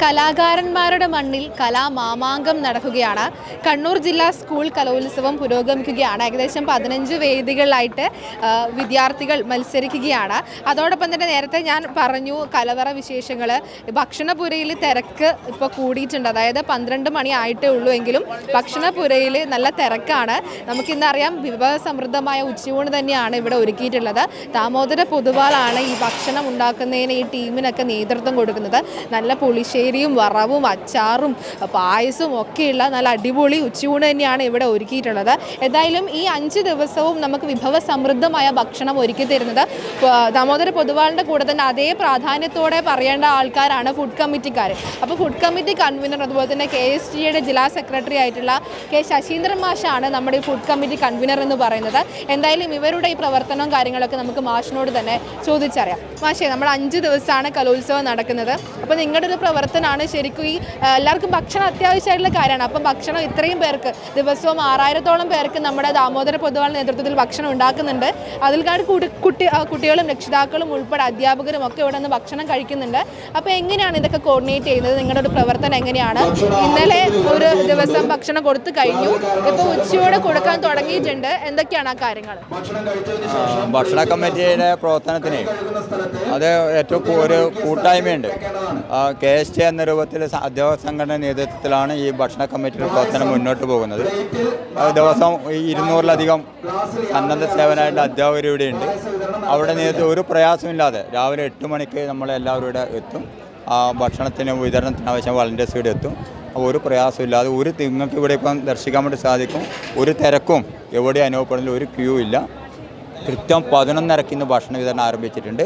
കലാകാരന്മാരുടെ മണ്ണിൽ കലാമാമാങ്കം നടക്കുകയാണ്. കണ്ണൂർ ജില്ലാ സ്കൂൾ കലോത്സവം പുരോഗമിക്കുകയാണ്. ഏകദേശം പതിനഞ്ച് വേദികളിലായിട്ട് വിദ്യാർത്ഥികൾ മത്സരിക്കുകയാണ്. അതോടൊപ്പം തന്നെ നേരത്തെ ഞാൻ പറഞ്ഞു കലവറ വിശേഷങ്ങൾ ഭക്ഷണപുരയിൽ തിരക്ക് ഇപ്പോൾ കൂടിയിട്ടുണ്ട്. അതായത് പന്ത്രണ്ട് മണി ആയിട്ടേ ഉള്ളൂ എങ്കിലും ഭക്ഷണപുരയിൽ നല്ല തിരക്കാണ്. നമുക്കിന്നറിയാം വിഭവസമൃദ്ധമായ ഉച്ചയൂണ് തന്നെയാണ് ഇവിടെ ഒരുക്കിയിട്ടുള്ളത്. ദാമോദര പൊതുവാളാണ് ഈ ഭക്ഷണം ഉണ്ടാക്കുന്നതിന് ഈ ടീമിനൊക്കെ നേതൃത്വം കൊടുക്കുന്നത്. നല്ല പുളിശ്ശേരിയും വറവും അച്ചാറും പായസവും ഒക്കെയുള്ള നല്ല അടിപൊളി ഉച്ചയൂണ് തന്നെയാണ് ഇവിടെ ഒരുക്കിയിട്ടുള്ളത്. എന്തായാലും ഈ അഞ്ച് ദിവസവും നമുക്ക് വിഭവ സമൃദ്ധമായ ഭക്ഷണം ഒരുക്കി തരുന്നത് ദാമോദര പൊതുവാളിന്റെ കൂടെ തന്നെ അതേ പ്രാധാന്യത്തോടെ പറയേണ്ട ആൾക്കാരാണ് ഫുഡ് കമ്മിറ്റിക്കാർ അപ്പോൾ ഫുഡ് കമ്മിറ്റി കൺവീനർ അതുപോലെ തന്നെ കെ എസ് ടിയുടെ ജില്ലാ സെക്രട്ടറി ആയിട്ടുള്ള കെ ശശീന്ദ്രൻ മാഷാണ് നമ്മുടെ ഈ ഫുഡ് കമ്മിറ്റി കൺവീനർ എന്ന് പറയുന്നത്. എന്തായാലും ഇവരുടെ ഈ പ്രവർത്തനവും കാര്യങ്ങളൊക്കെ നമുക്ക് മാഷിനോട് തന്നെ ചോദിച്ചറിയാം. മാഷേ നമ്മൾ അഞ്ച് ദിവസമാണ് കലോത്സവം നടക്കുന്നത്. അപ്പോൾ നിങ്ങളുടെ ഒരു പ്രവർത്തനമാണ് ശരിക്കും ഈ എല്ലാവർക്കും ഭക്ഷണം അത്യാവശ്യമായിട്ടുള്ള കാര്യമാണ്. അപ്പം ഭക്ഷണം ഇത്രയും പേർക്ക് ദിവസവും ആറായിരത്തോളം പേർക്ക് നമ്മുടെ ദാമോദര പൊതുവാൾ നേതൃത്വത്തിൽ ഭക്ഷണം ഉണ്ടാക്കുന്നുണ്ട്. അതിൽക്കാട് കുടി കുട്ടി കുട്ടികളും രക്ഷിതാക്കളും ഉൾപ്പെടെ അധ്യാപകരും ഒക്കെ ഇവിടെ നിന്ന് ഭക്ഷണം കഴിക്കുന്നുണ്ട്. അപ്പോൾ എങ്ങനെയാണ് ഇതൊക്കെ കോർഡിനേറ്റ് ചെയ്യുന്നത്? നിങ്ങളുടെ ഒരു പ്രവർത്തനം എങ്ങനെയാണ്? ഇന്നലെ ഒരു ദിവസം ഭക്ഷണം കൊടുത്തു കഴിഞ്ഞു. ഇപ്പോൾ ഉച്ചയോടെ കൊടുക്കാൻ തുടങ്ങിയിട്ടുണ്ട്. എന്തൊക്കെയാണ് ആ കാര്യങ്ങൾ ഭക്ഷണ കമ്മിറ്റിയുടെ പ്രവർത്തനത്തിന് അത് ഏറ്റവും ഒരു കൂട്ടായ്മയുണ്ട്. കെ എസ് ടി എന്ന രൂപത്തിൽ സ- അധ്യാപക സംഘടന നേതൃത്വത്തിലാണ് ഈ ഭക്ഷണ കമ്മിറ്റിയുടെ പ്രവർത്തനം മുന്നോട്ട് പോകുന്നത്. ദിവസം ഇരുന്നൂറിലധികം സന്നദ്ധ സേവനമായിട്ട് അധ്യാപകർ ഇവിടെയുണ്ട് അവിടെ നേതൃത്വം ഒരു പ്രയാസമില്ലാതെ രാവിലെ എട്ട് മണിക്ക് നമ്മളെല്ലാവരും ഇവിടെ എത്തും. ഭക്ഷണത്തിന് വിതരണത്തിന് ആവശ്യം വളണ്ടിയേഴ്സ് ഇവിടെ എത്തും. അപ്പോൾ ഒരു പ്രയാസമില്ലാതെ ഒരു നിങ്ങൾക്ക് ഇവിടെ ഇപ്പം ദർശിക്കാൻ വേണ്ടി സാധിക്കും. ഒരു തിരക്കും എവിടെ അനുഭവപ്പെടുന്നില്ല ഒരു ക്യൂ ഇല്ല. കൃത്യം പതിനൊന്നരക്കിന്ന് ഭക്ഷണ വിതരണം ആരംഭിച്ചിട്ടുണ്ട്.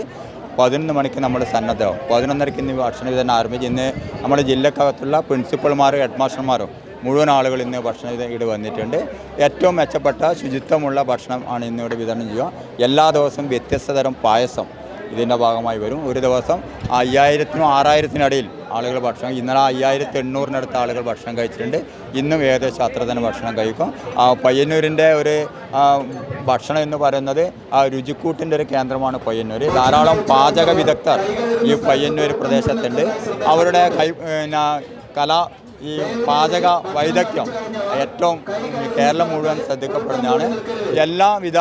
പതിനൊന്ന് മണിക്ക് നമ്മൾ സന്നദ്ധമാവും പതിനൊന്നരയ്ക്ക് ഇന്ന് ഭക്ഷണ വിതരണം ആരംഭിച്ച് ഇന്ന് നമ്മുടെ ജില്ലക്കകത്തുള്ള പ്രിൻസിപ്പൾമാരും ഹെഡ് മാസ്റ്റർമാരും മുഴുവൻ ആളുകൾ ഇന്ന് ഭക്ഷണ ഇവിടെ വന്നിട്ടുണ്ട്. ഏറ്റവും മെച്ചപ്പെട്ട ശുചിത്വമുള്ള ഭക്ഷണം ആണ് ഇന്ന് ഇവിടെ വിതരണം ചെയ്യുക. എല്ലാ ദിവസവും വ്യത്യസ്ത തരം പായസം ഇതിന്റെ ഭാഗമായി വരും. ഒരു ദിവസം അയ്യായിരത്തിനും ആറായിരത്തിനും ഇടയിൽ ആളുകൾ ഭക്ഷണം ഇന്നലെ അയ്യായിരത്തി എണ്ണൂറിനടുത്ത് ആളുകൾ ഭക്ഷണം കഴിച്ചിട്ടുണ്ട്. ഇന്നും ഏകദേശം അത്ര തന്നെ ഭക്ഷണം കഴിക്കും. പയ്യന്നൂരിന്റെ ഒരു ഭക്ഷണം എന്ന് പറയുന്നത് ആ രുചിക്കൂട്ടിന്റെ ഒരു കേന്ദ്രമാണ് പയ്യന്നൂർ. ധാരാളം പാചക വിദഗ്ധർ ഈ പയ്യന്നൂർ പ്രദേശത്തുണ്ട്. അവരുടെ കൈ കല ഈ പാചക വൈദഗ്ധ്യം ഏറ്റവും കേരളം മുഴുവൻ ശ്രദ്ധിക്കപ്പെടുന്നതാണ്. എല്ലാവിധ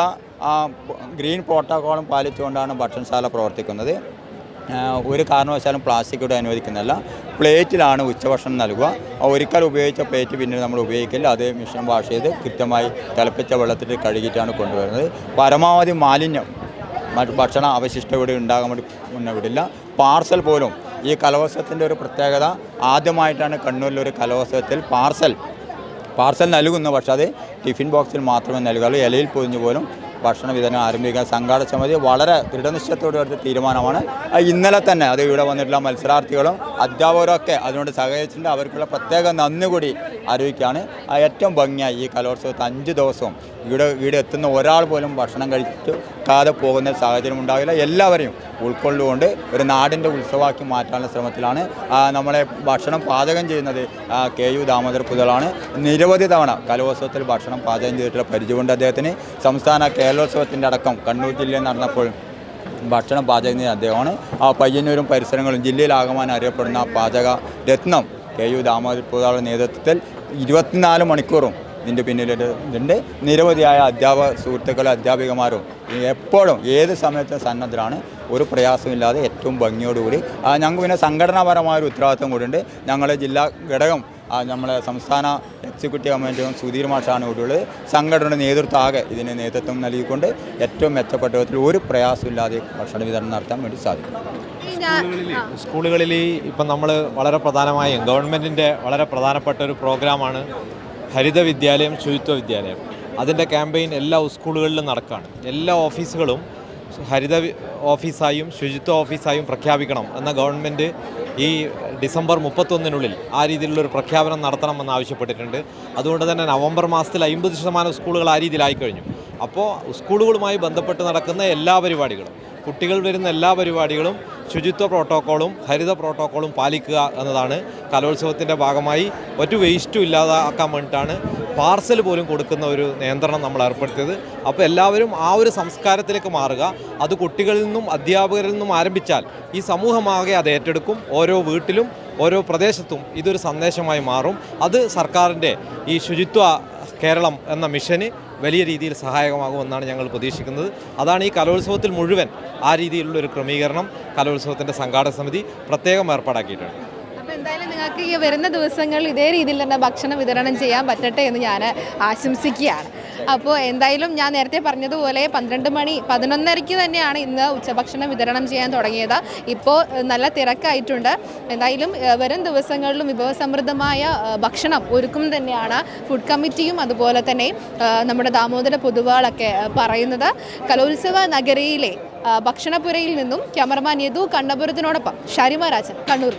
ഗ്രീൻ പ്രോട്ടോക്കോളും പാലിച്ചുകൊണ്ടാണ് ഭക്ഷണശാല പ്രവർത്തിക്കുന്നത്. ഒരു കാരണവശാലും പ്ലാസ്റ്റിക് ഇവിടെ അനുവദിക്കുന്നില്ല. പ്ലേറ്റിലാണ് ഉച്ചഭക്ഷണം നൽകുക. ഒരിക്കൽ ഉപയോഗിച്ച പ്ലേറ്റ് പിന്നീട് നമ്മൾ ഉപയോഗിക്കില്ല. അത് മിഷൻ വാഷ് ചെയ്ത് കൃത്യമായി തിളപ്പിച്ച വെള്ളത്തിൽ കഴുകിയിട്ടാണ് കൊണ്ടുവരുന്നത്. പരമാവധി മാലിന്യം ഭക്ഷണ അവശിഷ്ടം ഇവിടെ ഉണ്ടാകാൻ വേണ്ടി മുന്നേ വിടില്ല. പാർസൽ പോലും ഈ കലോത്സവത്തിന്റെ ഒരു പ്രത്യേകത ആദ്യമായിട്ടാണ് കണ്ണൂരിൽ ഒരു കലോത്സവത്തിൽ പാർസൽ പാർസൽ നൽകുന്നു പക്ഷേ അത് ടിഫിൻ ബോക്സിൽ മാത്രമേ നൽകാറുള്ളൂ. ഇലയിൽ പൊതിഞ്ഞു പോലും ഭക്ഷണ വിതരണം ആരംഭിക്കാൻ സംഘാടക സമിതി വളരെ ദൃഢനിശ്ചയത്തോടെ എടുത്ത തീരുമാനമാണ്. ഇന്നലെ തന്നെ അത് ഇവിടെ വന്നിട്ടുള്ള മത്സരാർത്ഥികളും അധ്യാപകരൊക്കെ അതിനോട് സഹകരിച്ചിട്ടുണ്ട്. അവർക്കുള്ള പ്രത്യേക നന്ദി കൂടി അറിയിക്കുകയാണ്. ഏറ്റവും ഭംഗിയായി ഈ കലോത്സവത്തെ അഞ്ച് ദിവസവും ഇവിടെ ഇവിടെ എത്തുന്ന ഒരാൾ പോലും ഭക്ഷണം കഴിക്കാതെ കാതെ പോകുന്ന സാഹചര്യം ഉണ്ടാവില്ല എല്ലാവരെയും ഉൾക്കൊള്ളുകൊണ്ട് ഒരു നാടിന്റെ ഉത്സവമാക്കി മാറ്റാനുള്ള ശ്രമത്തിലാണ് നമ്മളെ ഭക്ഷണം പാചകം ചെയ്യുന്നത് കെ യു ദാമോദർ പുതളാണ്. നിരവധി തവണ കലോത്സവത്തിൽ ഭക്ഷണം പാചകം ചെയ്തിട്ടുള്ള പരിചയമുണ്ട് അദ്ദേഹത്തിന്. സംസ്ഥാന കേരളോത്സവത്തിന്റെ അടക്കം കണ്ണൂർ ജില്ലയിൽ നടന്നപ്പോൾ ഭക്ഷണം പാചകം ചെയ്യുന്ന അദ്ദേഹമാണ്. ആ പയ്യന്നൂരും പരിസരങ്ങളും ജില്ലയിലാകമാനം അറിയപ്പെടുന്ന പാചക രത്നം കെ യു ദാമോദർ പുതാളുടെ നേതൃത്വത്തിൽ ഇരുപത്തിനാല് മണിക്കൂറും ഇതിന്റെ പിന്നിലുണ്ട് നിരവധിയായ അധ്യാപക സുഹൃത്തുക്കളും അധ്യാപികമാരും എപ്പോഴും ഏത് സമയത്തും സന്നദ്ധരാണ്. ഒരു പ്രയാസമില്ലാതെ ഏറ്റവും ഭംഗിയോടുകൂടി. ഞങ്ങൾക്ക് പിന്നെ സംഘടനാപരമായ ഒരു ഉത്തരവാദിത്വം കൂടിയുണ്ട്. ഞങ്ങൾ ജില്ലാ ഘടകം നമ്മളെ സംസ്ഥാന എക്സിക്യൂട്ടീവ് കമ്മിറ്റിയും സുധീർ മാഷാണ് ഇവിടെയുള്ളത് സംഘടനയുടെ നേതൃത്വം ആകെ ഇതിന് നേതൃത്വം നൽകിക്കൊണ്ട് ഏറ്റവും മെച്ചപ്പെട്ട വിധത്തിൽ ഒരു പ്രയാസമില്ലാതെ ഭക്ഷണ വിതരണം നടത്താൻ വേണ്ടി സാധിക്കും. സ്കൂളുകളിൽ ഇപ്പം നമ്മൾ വളരെ പ്രധാനമായും ഗവൺമെന്റിന്റെ വളരെ പ്രധാനപ്പെട്ട ഒരു പ്രോഗ്രാമാണ് ഹരിത വിദ്യാലയം ശുചിത്വ വിദ്യാലയം. അതിന്റെ ക്യാമ്പയിൻ എല്ലാ സ്കൂളുകളിലും നടക്കുകയാണ് എല്ലാ ഓഫീസുകളും ഹരിത ഓഫീസായും ശുചിത്വ ഓഫീസായും പ്രഖ്യാപിക്കണം എന്ന ഗവൺമെന്റ് ഈ ഡിസംബർ മുപ്പത്തൊന്നിനുള്ളിൽ ആ രീതിയിലുള്ളൊരു പ്രഖ്യാപനം നടത്തണമെന്ന് ആവശ്യപ്പെട്ടിട്ടുണ്ട്. അതുകൊണ്ട് തന്നെ നവംബർ മാസത്തിൽ അമ്പത് ശതമാനം സ്കൂളുകൾ ആ രീതിയിലായി കഴിഞ്ഞു അപ്പോൾ സ്കൂളുകളുമായി ബന്ധപ്പെട്ട് നടക്കുന്ന എല്ലാ പരിപാടികളും കുട്ടികൾ വരുന്ന എല്ലാ പരിപാടികളും ശുചിത്വ പ്രോട്ടോക്കോളും ഹരിത പ്രോട്ടോക്കോളും പാലിക്കുക എന്നതാണ് കലോത്സവത്തിന്റെ ഭാഗമായി ഒരു വേസ്റ്റും ഇല്ലാതാക്കാൻ വേണ്ടിയിട്ടാണ് പാർസൽ പോലും കൊടുക്കുന്ന ഒരു നിയന്ത്രണം നമ്മൾ ഏർപ്പെടുത്തിയത്. അപ്പോൾ എല്ലാവരും ആ ഒരു സംസ്കാരത്തിലേക്ക് മാറുക. അത് കുട്ടികളിൽ നിന്നും അധ്യാപകരിൽ നിന്നും ആരംഭിച്ചാൽ ഈ സമൂഹമാകെ അത് ഏറ്റെടുക്കും. ഓരോ വീട്ടിലും ഓരോ പ്രദേശത്തും ഇതൊരു സന്ദേശമായി മാറും. അത് സർക്കാരിന്റെ ഈ ശുചിത്വ കേരളം എന്ന മിഷന് വലിയ രീതിയിൽ സഹായകമാകുമെന്നാണ് ഞങ്ങൾ പ്രതീക്ഷിക്കുന്നത്. അതാണ് ഈ കലോത്സവത്തിൽ മുഴുവൻ ആ രീതിയിലുള്ള ഒരു ക്രമീകരണം കലോത്സവത്തിന്റെ സംഘാടക സമിതി പ്രത്യേകം ഏർപ്പാടാക്കിയിട്ടുണ്ട്. എന്തായാലും നിങ്ങൾക്ക് ഈ വരുന്ന ദിവസങ്ങളിൽ ഇതേ രീതിയിൽ തന്നെ ഭക്ഷണം വിതരണം ചെയ്യാൻ പറ്റട്ടെ എന്ന് ഞാൻ ആശംസിക്കുകയാണ്. അപ്പോൾ എന്തായാലും ഞാൻ നേരത്തെ പറഞ്ഞതുപോലെ പന്ത്രണ്ട് മണി പതിനൊന്നരയ്ക്ക് തന്നെയാണ് ഇന്ന് ഉച്ചഭക്ഷണം വിതരണം ചെയ്യാൻ തുടങ്ങിയത്. ഇപ്പോൾ നല്ല തിരക്കായിട്ടുണ്ട്. എന്തായാലും വരും ദിവസങ്ങളിലും വിഭവസമൃദ്ധമായ ഭക്ഷണം ഒരുക്കും തന്നെയാണ് ഫുഡ് കമ്മിറ്റിയും അതുപോലെ തന്നെ നമ്മുടെ ദാമോദര പൊതുവാളൊക്കെ പറയുന്നത്. കലോത്സവ നഗരിയിലെ ഭക്ഷണപുരയിൽ നിന്നും ക്യാമറമാൻ യദു കണ്ണപുരത്തിനോടൊപ്പം ഷരിമ രാജൻ കണ്ണൂർ